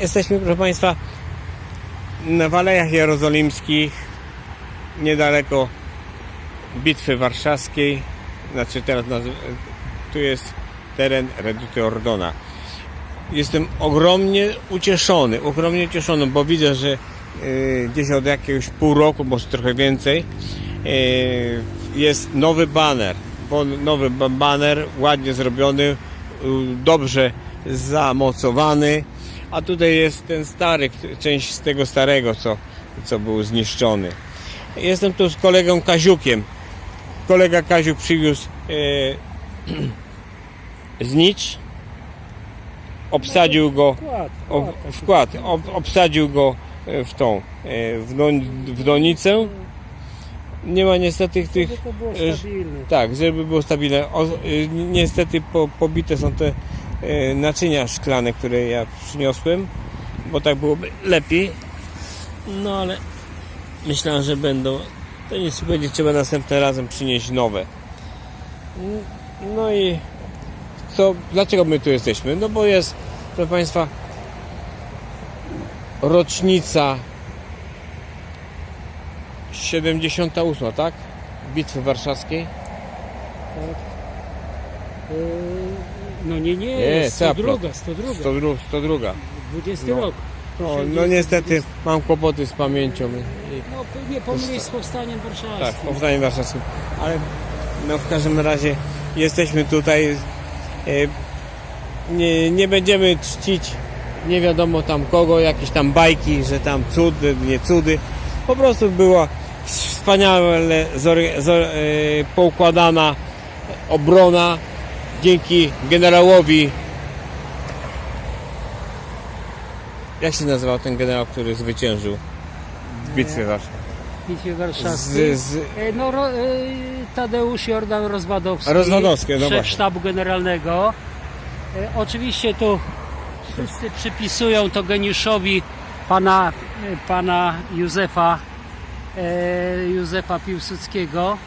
Jesteśmy, proszę Państwa, na Walejach Jerozolimskich, niedaleko Bitwy Warszawskiej. Znaczy teraz tu jest teren Reduty Ordona. Jestem ogromnie ucieszony, ogromnie ucieszony, bo widzę, że y, gdzieś od jakiegoś pół roku, może trochę więcej, y, jest nowy baner. Bo nowy ba- baner, ładnie zrobiony, y, dobrze zamocowany, a tutaj jest ten stary, część z tego starego, co, co był zniszczony. Jestem tu z kolegą Kaziukiem. Kolega Kaziuk przywiózł e, znicz, obsadził go Wkład, o, wkład. ob, obsadził go e, w tą, e, w, don, w donicę. Nie ma niestety tych, Żeby to było e, stabilne. tak, żeby było stabilne. O, niestety po, pobite są te naczynia szklane, które ja przyniosłem, bo tak byłoby lepiej. No ale myślałem, że będą. To nic będzie trzeba następnym razem przynieść nowe. No i co, dlaczego my tu jesteśmy? No bo jest, proszę Państwa, rocznica 78, tak? Bitwy Warszawskiej. Tak. Yy, No nie, nie, Nie, 102, Capro. 102, 102, 102. 20 No. rok. No, no nie- niestety mam kłopoty z pamięcią. I, No nie pomylić z powstaniem warszawskim. tak, powstanie warszawskim. Ale no w każdym razie jesteśmy tutaj. E, nie, nie będziemy czcić nie wiadomo tam kogo, jakieś tam bajki, że tam cudy, nie cudy. Po prostu była wspaniale zor- zor- e, poukładana obrona dzięki generałowi jak się nazywał ten generał, który zwyciężył w bitwie warszawskiej? Bitwie warszawskiej. Z, z, E, No, ro, e, Tadeusz Jordan Rozwadowski, Rozwadowski, no szef właśnie. sztabu generalnego. E, Oczywiście tu wszyscy przypisują to geniuszowi pana, pana Józefa, Józefa Piłsudskiego.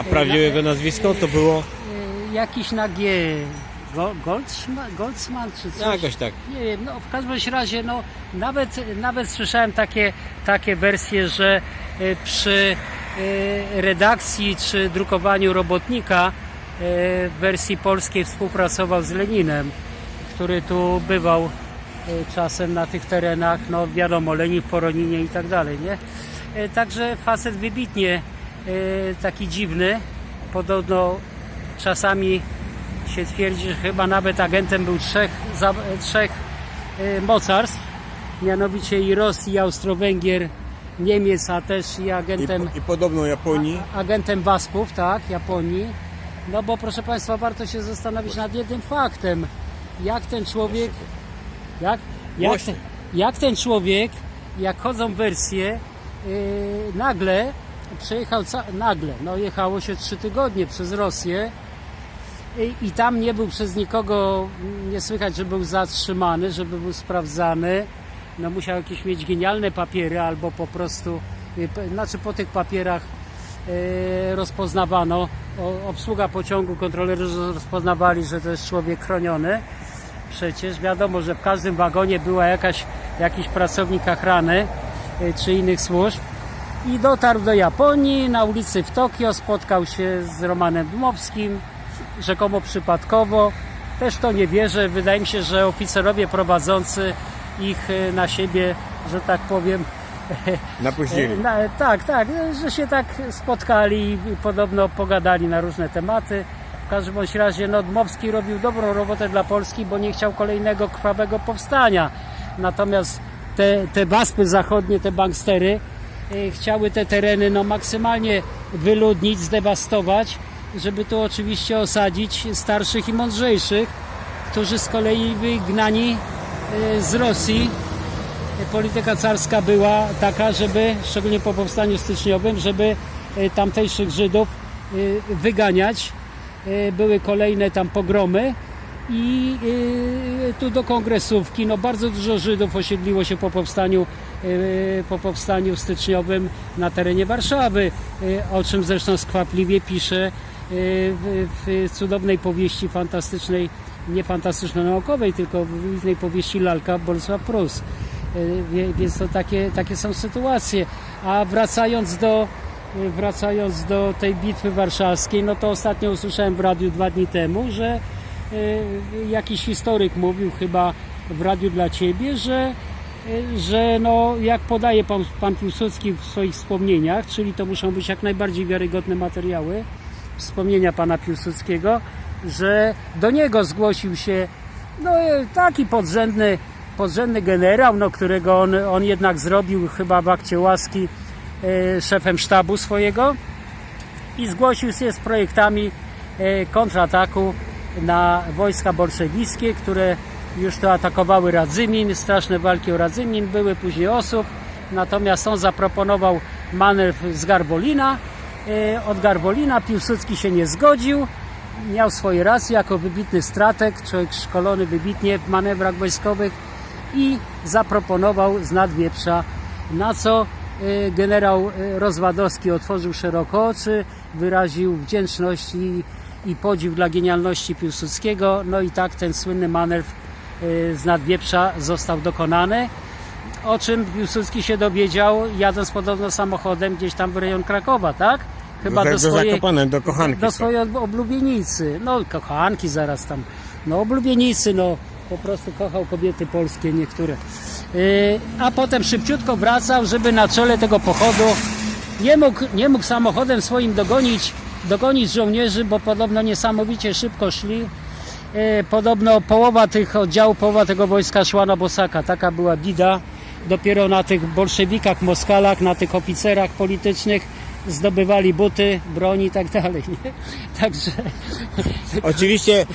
a prawdziwego nazwisko to było Jakiś na G. Go- Goldsman, czy coś? jakoś tak. Nie wiem, no w każdym razie, no nawet, nawet słyszałem takie, takie wersje, że e, przy e, redakcji czy drukowaniu robotnika e, w wersji polskiej współpracował z Leninem, który tu bywał czasem na tych terenach, no wiadomo, Lenin w Poroninie i tak dalej, nie? Także facet wybitnie taki dziwny, podobno czasami się twierdzi, że chyba nawet agentem był trzech, za, trzech e, mocarstw, mianowicie i Rosji, i Austro-Węgier, Niemiec, a też i I, agentem, po- I podobno Japonii. a, agentem Waspów, tak, Japonii. No bo proszę Państwa, warto się zastanowić nad jednym faktem. Jak ten człowiek, jak, jak, ten, jak ten człowiek, jak chodzą wersje, yy, nagle przejechał, nagle, no jechało się trzy tygodnie przez Rosję, i, I tam nie był przez nikogo, nie słychać, że był zatrzymany, żeby był sprawdzany. No musiał jakieś mieć genialne papiery albo po prostu, y, znaczy po tych papierach y, rozpoznawano, obsługa pociągu, kontrolerzy rozpoznawali, że to jest człowiek chroniony. Przecież wiadomo, że w każdym wagonie była jakaś, jakiś pracownik ochrany y, czy innych służb. I dotarł do Japonii, na ulicy w Tokio spotkał się z Romanem Dmowskim, rzekomo przypadkowo. Też to nie wierzę. Wydaje mi się, że oficerowie prowadzący ich e, na siebie, że tak powiem, Napuścili. na, tak, tak, że się tak spotkali i podobno pogadali na różne tematy. W każdym bądź razie no, Dmowski robił dobrą robotę dla Polski, bo nie chciał kolejnego krwawego powstania. Natomiast te, te waspy zachodnie, te bankstery, e, chciały te tereny no, maksymalnie wyludnić, zdewastować, żeby tu oczywiście osadzić starszych i mądrzejszych, którzy z kolei wygnani e, z Rosji polityka carska była taka, żeby, szczególnie po powstaniu styczniowym, żeby e, tamtejszych Żydów e, wyganiać. Były kolejne tam pogromy i tu do kongresówki, no bardzo dużo Żydów osiedliło się po powstaniu, po powstaniu styczniowym na terenie Warszawy, o czym zresztą skwapliwie pisze w, w cudownej powieści fantastycznej nie fantastyczno-naukowej, tylko w innej powieści Lalka Bolesław Prus. Y, Więc to takie, takie są sytuacje. A wracając do, y, wracając do tej bitwy warszawskiej, no to ostatnio usłyszałem w radiu dwa dni temu, że y, jakiś historyk mówił chyba w radiu dla ciebie, że, y, że no, jak podaje pan, pan Piłsudski w swoich wspomnieniach, czyli to muszą być jak najbardziej wiarygodne materiały, wspomnienia pana Piłsudskiego, że do niego zgłosił się no, e, taki podrzędny, podrzędny generał, no, którego on, on jednak zrobił chyba w akcie łaski e, szefem sztabu swojego. I zgłosił się z projektami e, kontrataku na wojska bolszewickie, które już to atakowały Radzymin, straszne walki o Radzymin, były później osób, natomiast on zaproponował manewr z Garbolina, od Garbolina Piłsudski się nie zgodził, miał swoje racje jako wybitny strateg, człowiek szkolony wybitnie w manewrach wojskowych i zaproponował z Nadwieprza, na co e, generał e, Rozwadowski otworzył szeroko oczy, wyraził wdzięczność i, i podziw dla genialności Piłsudskiego, no i tak ten słynny manewr e, z Nadwieprza został dokonany o czym Piłsudski się dowiedział, jadąc podobno samochodem gdzieś tam w rejon Krakowa, tak? Chyba do, do swojej, Zakopane, do kochanki. do swojej ob- oblubienicy. No, kochanki zaraz tam. No, oblubienicy, no, po prostu kochał kobiety polskie niektóre. Yy, a potem szybciutko wracał, żeby na czele tego pochodu nie mógł, nie mógł samochodem swoim dogonić, dogonić żołnierzy, bo podobno niesamowicie szybko szli. E, Podobno połowa tych oddziałów, połowa tego wojska szła na Bosaka. Taka była bida. Dopiero na tych bolszewikach, Moskalach, na tych oficerach politycznych zdobywali buty, broń i tak dalej. Nie? Także Oczywiście